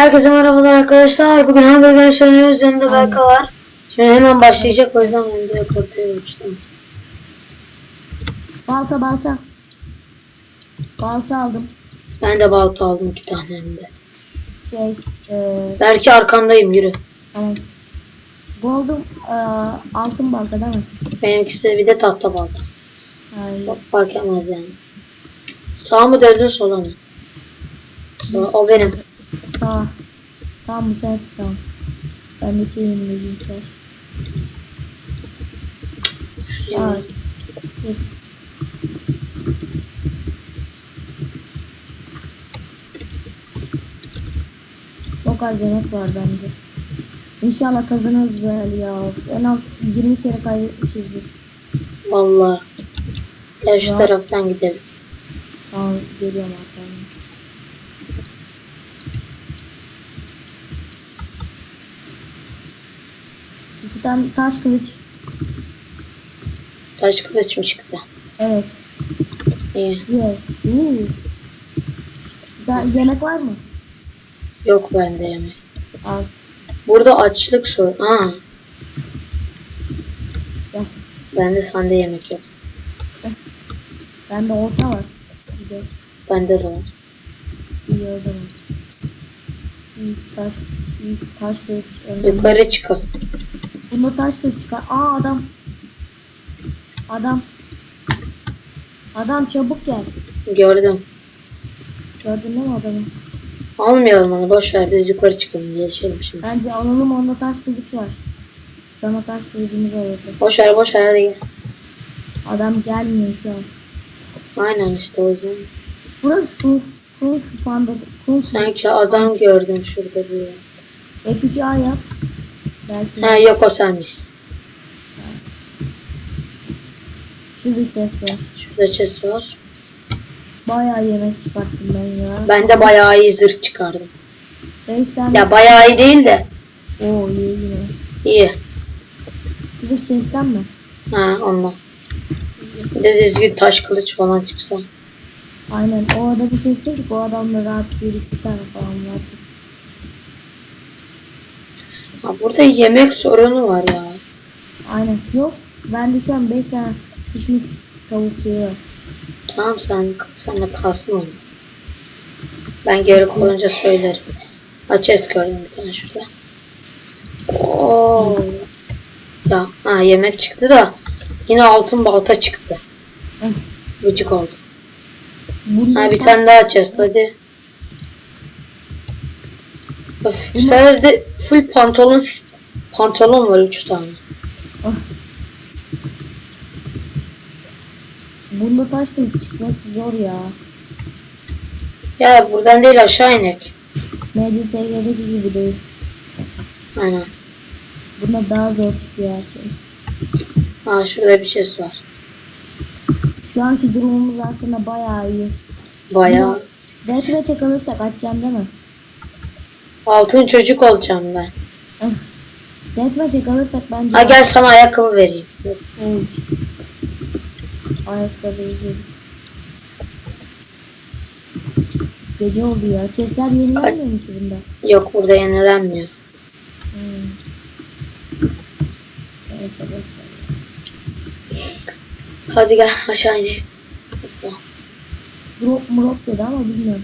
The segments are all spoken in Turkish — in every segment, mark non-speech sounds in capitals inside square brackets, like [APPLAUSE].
Herkese merhabalar arkadaşlar. Bugün Hunger Games oynuyoruz. Yanında. Berka var. Şimdi hemen başlayacak. O yüzden ben direkt ortaya uçtum. Balta balta. Balta aldım. Ben de balta aldım iki tane hem de. Şey eee Belki arkandayım yürü. tamam. Buldum eee altın balta değil mi? Benimkisi bir de tahta balta. Aynen. Çok fark etmez yani. Sağ mı döndün sola mı? Sağ, o benim. Sağ. Tamam bu sensin tamam. Ben de çeyim. Sağ. Çok az yemek var bence. İnşallah kazanırız böyle ya. En az 20 kere kaybetmişizdir. Vallahi. Gel şu Ya. taraftan gidelim. Tamam geliyorum arkamdan. Tane taş kılıç. Taş kılıç mı çıktı? Evet. İyi. Yes. Uuu. Güzel yemek var mı? Yok bende yemek. Al. Burada açlık sor. Gel. bende sende yemek yok. Bende orta var. Bende de var. iyi o zaman. İyi taş, iyi taş. Yukarı çıkalım. Bunda taş kılıç çıkar. Aa adam. Adam. Adam çabuk gel. Gördüm. Gördün mi adamı? Almayalım onu boş ver biz yukarı çıkalım gelişelim şimdi. Bence alalım onda taş kılıç var. Sana taş kılıcımız alırdı. Boş ver boş ver hadi gel. Adam gelmiyor şu an. Aynen işte o yüzden. Burası Kung, Kung Fu Panda. Kung. Sanki adam gördüm şurada bir yer. F3 A yap. Belki. Ha yok o senmiş. Şurada ses var. Şurada chest var. Bayağı yemek çıkarttım ben ya. Ben de bayağı iyi zırh çıkardım. 5 tane. Ya bayağı iyi değil de Oo iyi yine. iyi. Şurada sesten mi? Ha ondan. Bir de düzgün taş kılıç falan çıksa. Aynen. O adamı kesseydik o adamla rahat bir iki tane falan vardı. Ha burada yemek sorunu var ya. Aynen. Yok. Bende şu an 5 tane pişmiş tavuk suyu var. Tamam sen sen de kalsın onu. Ben geri koyunca söylerim. Ha chest gördüm bir tane şurada. Oo. Ya ha yemek çıktı da yine altın balta çıktı. Gıcık oldu. Bundan Ha bir tane daha chest hadi. Öf, bu sefer de full pantolon pantolon var 3 tane. Bunda taş kılıç çıkması zor ya. Ya buradan değil aşağı inek. MCSG'deki gibi değil. Aynen. Bunda daha zor çıkıyor her şey. Ha şurada bir chest var. Şu anki durumumuz aslında bayağı iyi. Bayağı. Deathmatch'e kalırsak açacağım değil mi? Altın çocuk olacağım ben. Deathmatch'e kalırsak bence... Ha gel sana ayakkabı vereyim. Oy. Ayakkabı iyi. Gece oldu ya. Chestler yenilenmiyor mu ki bunda? Yok burada yenilenmiyor. Hmm. Hadi gel aşağı inelim. Drop murop dedi ama bilmiyorum.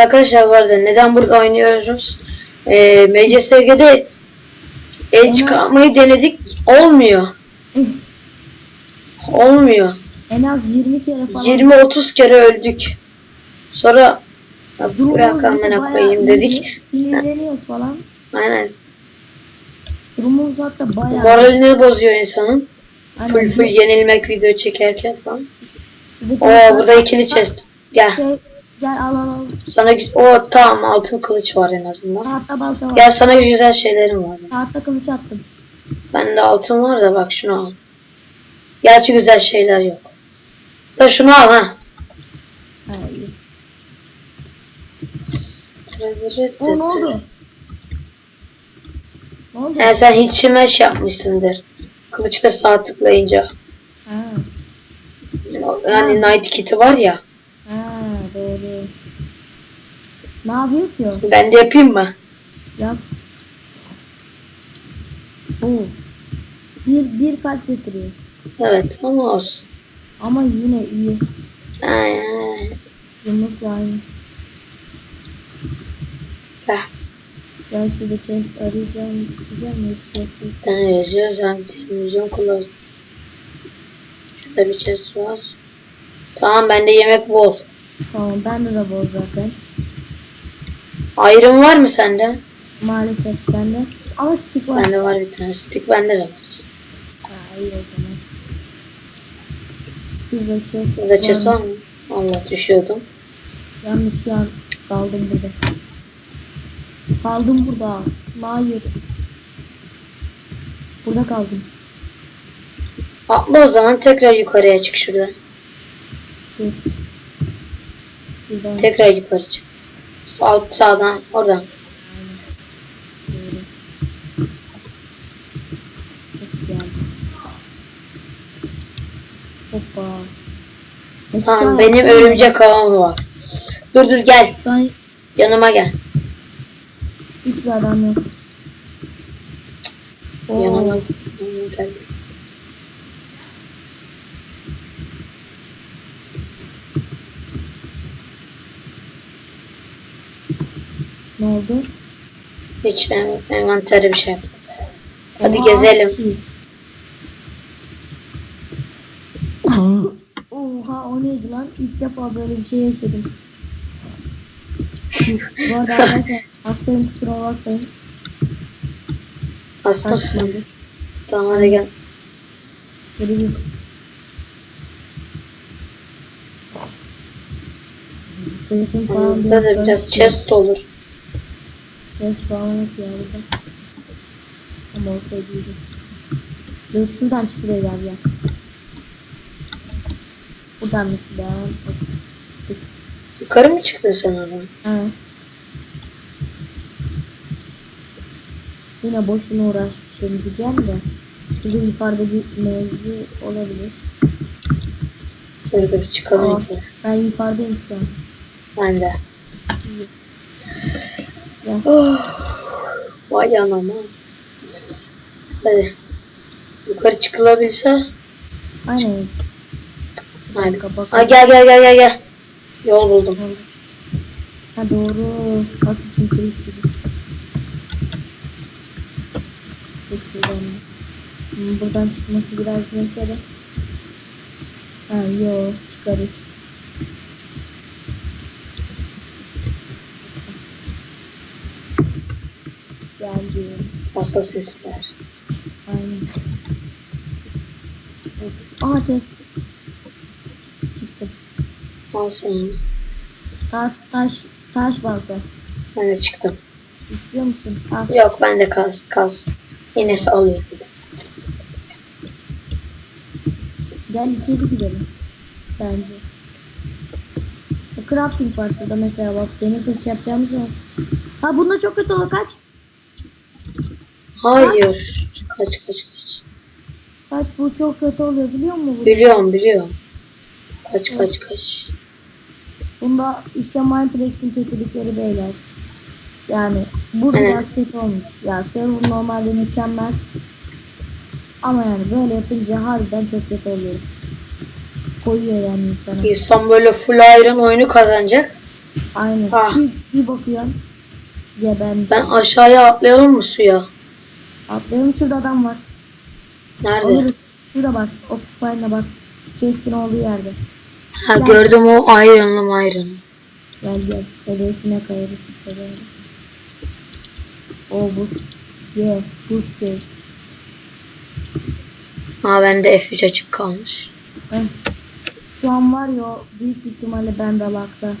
Arkadaşlar bu arada neden burada oynuyoruz? Ee, MCSG'de el çıkarmayı denedik. Olmuyor. Olmuyor. En az 20 kere falan. 20-30 kere öldük. Sonra Durumumuz bırak amına koyayım dedik. Sinirleniyoruz falan. [LAUGHS] Aynen. Durumumuz hatta bayağı. Moralini bozuyor insanın. Aynen. Full full yenilmek video çekerken falan. Oo burada ikili chest. Gel. Şey, gel al al al. Sana o tamam altın kılıç var en azından. Tahta balta var. Gel sana güzel şeylerim var. Tahta kılıç attım. Bende altın var da bak şunu al. Gerçi güzel şeyler yok. Da şunu al ha. Ha iyi. O ne oldu? Ne oldu? He sen hiç şimeş yapmışsındır. Kılıçta sağ tıklayınca. Ha. Yani Night Kit'i var ya. Ha doğru. Ne yapıyor ki o? Ben de yapayım mı? Yap. Oo. Bir, bir kalp götürüyor. Evet ama olsun. Ama yine iyi. Aynen. Yumrukla aynı. Heh. Ben şurada chest arayacağım. Diyeceğim ya şey yapayım. Bir tane yazıyor. Zaten televizyon kullan. Şurada bir chest var. Tamam bende yemek bol. Tamam bende de bol zaten. Ayrım var mı sende? Maalesef bende. Ama stick var. Bende var bir tane. Stick bende de var. Ha, iyi o zaman. Şurada chest Burada chest var mı? Allah düşüyordum. Yalnız şu an kaldım burada. Kaldım burada. Hayır. Burada kaldım. Atla o zaman tekrar yukarıya çık şurada. Dur. Tekrar yukarı çık. Alt sağdan oradan. Hoppa. Tamam benim örümcek ağım var. Dur dur gel. Ben Yanıma gel. hiçbir adam yok. Yanıma gel. Ne oldu? Hiç en- envantere bir şey yap. Hadi Oha, gezelim. şey. [LAUGHS] Oha o neydi lan? İlk defa böyle bir şey yaşadım. Bu arada arkadaşlar [LAUGHS] hastayım kusura bakmayın. Hasta mısın? Tamam hadi gel. Böyle bir Sesim falan Burada da biraz chest olur. Ses falan yok ya burada. Ama olsaydı iyiydi. Çıkıyor gel ya. Buradan mesela. Yukarı mı çıktın sen oradan? Ha. Yine boşuna uğraşmışım diyeceğim de. Şurada yukarıda bir mevzu olabilir. Şöyle bir çıkalım Aa, ben yukarıdayım şu an. Ben de. Gel. Oh, vay anama. Hadi. Yukarı çıkılabilse. Aynen. Hadi. Aa, gel gel gel gel gel. Yol buldum. Ha doğru. Assassin's Creed gibi. Hmm, Buradan çıkması biraz mesele. Ha yok çıkarız. Geldim. Masa sesler. Aynen. Aa chest. Çıktım. Al sana. Ta taş, taş balta. Ben de çıktım. İstiyor musun? Al. Yok ben de kas kas. Yine alayım. Gel içeri gidelim. Bence. E, crafting var şurada mesela bak demir kılıç yapacağımız var. Ha bunda çok kötü olur kaç. Hayır. Kaç kaç kaç. Kaç bu çok kötü oluyor biliyor musun? Biliyorum biliyorum. Kaç kaç kaç. Bunda işte Mindplex'in kötülükleri beyler. Yani bu Evet. biraz kötü olmuş. Ya server normalde mükemmel. Ama yani böyle yapınca harbiden çok kötü oluyor. Koyuyor yani insana. İnsan böyle full iron oyunu kazanacak. Aynen. Ah. Bir, bir bakıyorsun. Gebermiş. Ben aşağıya atlayalım mı suya? Atlayalım şurada adam var. Nerede? Alırız. Şurada bak. Optifine'la bak. Chest'in olduğu yerde. Ha gördüm o iron'lı iron. Gel gel. Hediyesine kayarız. O bu. Ye. Bu şey. Ha bende F3 açık kalmış. Heh. Şu an var ya büyük ihtimalle bende lakta.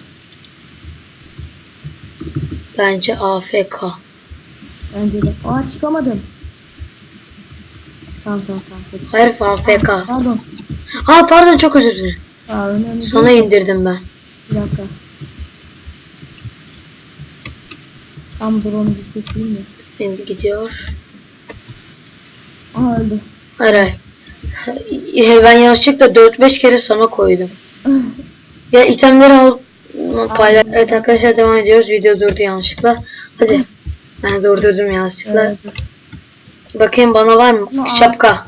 Bence AFK. Bence de. Aa çıkamadım. Tamam tamam tamam. Herif AFK. Pardon. Ha pardon çok özür dilerim. Aa önemli Sana değil. indirdim ben. Bir dakika. Tam bir keseyim mi? Şimdi gidiyor. Aha öldü. Hayır hayır. Ben yanlışlıkla 4-5 kere sana koydum. [LAUGHS] Ya itemleri al paylaş. Evet arkadaşlar devam ediyoruz. Video durdu yanlışlıkla. Hadi. Ben durdurdum yanlışlıkla. Evet. Bakayım bana var mı? Ama- Şapka.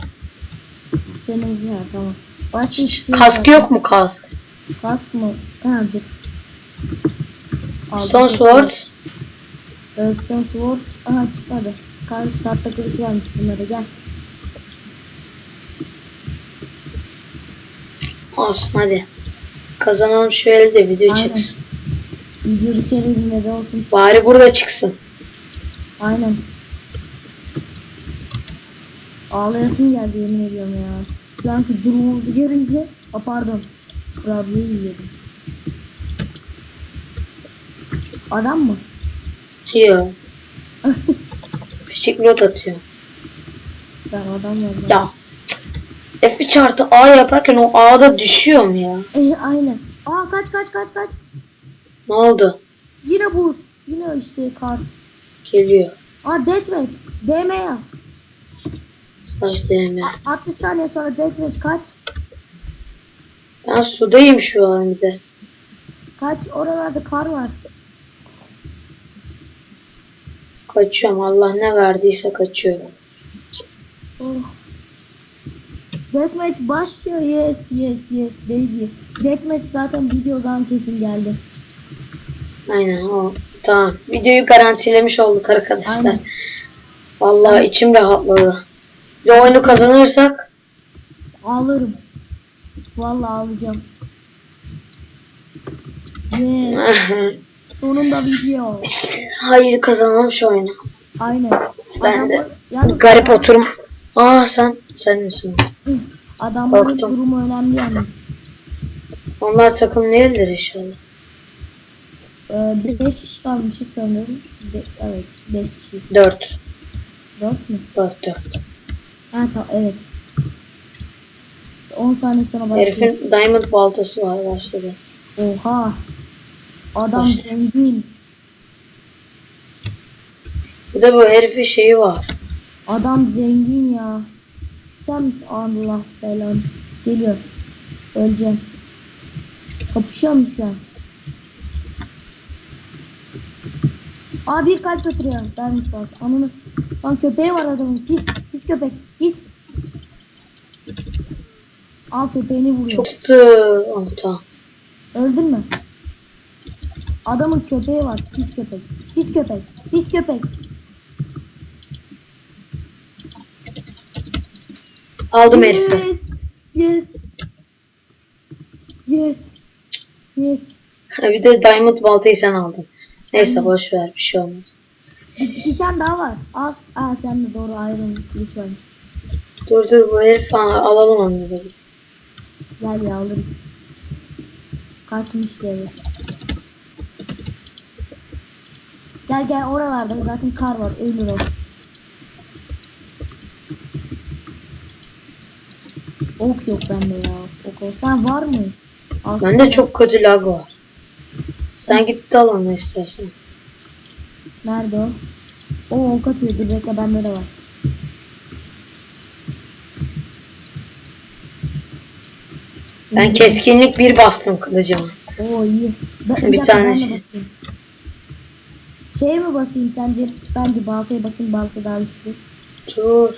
Senin ha tamam. Başka hiçbir şey Kask yok mu kask? Kask mı? Ha dur. Aldım. Stone sword. Ee, Stone sword. Aha çıkmadı. Kask tahta kılıç varmış bunlara gel. Olsun hadi. Kazanalım şöyle de video Aynen. çıksın. Video bir kere de olsun. Bari burada çıksın. Aynen. Ağlayasım geldi yemin ediyorum ya. Şu anki durumumuzu görünce, a pardon, kurabiye yiyordum. Adam mı? Yok. [LAUGHS] Fişek rot atıyor. Ben adam var. Ya. F3 artı A yaparken o A'da düşüyor mu ya? E, aynen. Aa kaç kaç kaç kaç. Ne oldu? Yine bu. Yine işte kar. Geliyor. Aa deathmatch. DM yaz. Slash DM. A- 60 saniye sonra deathmatch kaç? Ben sudayım şu an bir de. Kaç? Oralarda kar var. Kaçıyorum. Allah ne verdiyse kaçıyorum. Oh. Deathmatch başlıyor. Yes, yes, yes baby. Deathmatch zaten videodan kesin geldi. Aynen o. Tamam. Videoyu garantilemiş olduk arkadaşlar. Aynen. Vallahi içim rahatladı. De oyunu kazanırsak Ağlarım. Vallahi ağlayacağım. [LAUGHS] Yes. Sonunda video. hayır kazanalım şu oyunu. Aynen. Ben de Adamlar- yalnız Garip adam- oturum. Aa sen sen misin? Adamların Korktum. durumu önemli yalnız. Onlar takım değildir inşallah. 5 kişi kalmışız sanırım. Be- evet 5 kişi. 4. 4 mü? 4 4. Ha tamam evet. 10 saniye sonra başlıyor. Herifin diamond baltası var başladı. Oha. Adam zengin. Bir de bu herifin şeyi var. Adam zengin ya. Sen? Allah belanı. Geliyor. Öleceğim. Kapışıyor mu şu an? Aa bir kalp götürüyor. Ben bak. Ananı. Lan köpeği var adamın. Pis. Pis köpek. Git. Al köpeğini vuruyor. Çok sıktı. Oh, tamam. Öldün mü? Adamın köpeği var. Pis köpek. Pis köpek. Pis köpek. Aldım herifi. Yes. Yes. Yes. Bir de diamond baltayı sen aldın. Neyse Aynen. boş ver bir şey olmaz. Bir, bir tane daha var. Al. Aa sen de doğru ayrılmış. Lütfen. Dur dur bu herif falan alalım onu da. Gel ya alırız. Kaçmış yeri. Gel gel oralarda zaten kar var. Ölür o. Ok yok bende ya. Ok ol. Sen var mı? Al. Bende çok kötü lag var. Sen git de al onu istersen. Nerede o? O ok atıyor. Bekle bende de var. Ben keskinlik bir bastım kılıcıma. Oo iyi. Ben, Bir tane şey. basayım. Şey mi basayım sence? Bence baltaya basayım balta daha güçlü. Dur.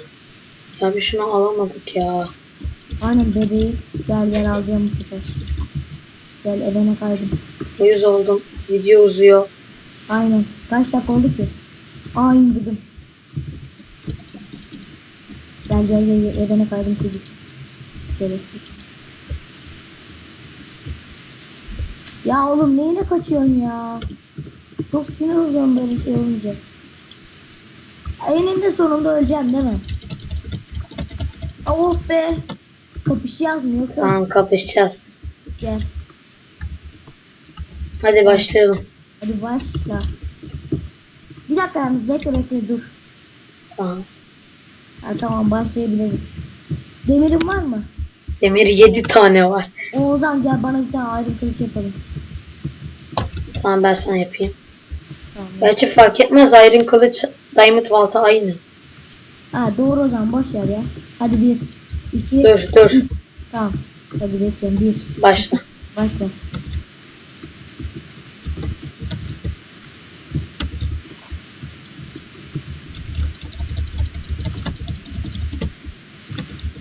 Ya bir şunu alamadık ya. Aynen bebeği. Gel gel alacağım bu sefer. Gel evine kaydım. Uyuz oldum. Video uzuyor. Aynen. Kaç dakika oldu ki? Aa indirdim. Gel gel gel, gel. evine kaydım çocuk. Gereksiz. Ya oğlum neyine kaçıyorsun ya? Çok sinir oluyorum böyle şey olunca. Eninde sonunda öleceğim değil mi? Oh be. Kapışacağız mı yoksa? Tamam kapışacağız. Gel. Hadi başlayalım. Hadi başla. Bir dakika yalnız bekle bekle dur. Tamam. Ha, tamam başlayabiliriz. Demirin var mı? Demir 7 tane var. Oğuzhan gel bana bir tane ayrı kılıç yapalım. Tamam ben sana yapayım. Tamam. Gerçi fark etmez Iron Kılıç Diamond Balta aynı. Ha doğru o zaman boş ver ya. Hadi bir, iki, Dur dur. Tamam. Hadi bekliyorum bir. Başla. Başla.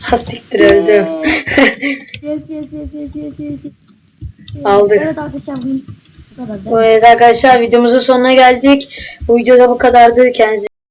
Hastiktir öldüm. yes yes yes yes yes yes. Aldık. Evet arkadaşlar bugün arada arkadaşlar videomuzun sonuna geldik. Bu videoda bu kadardı. Kendinize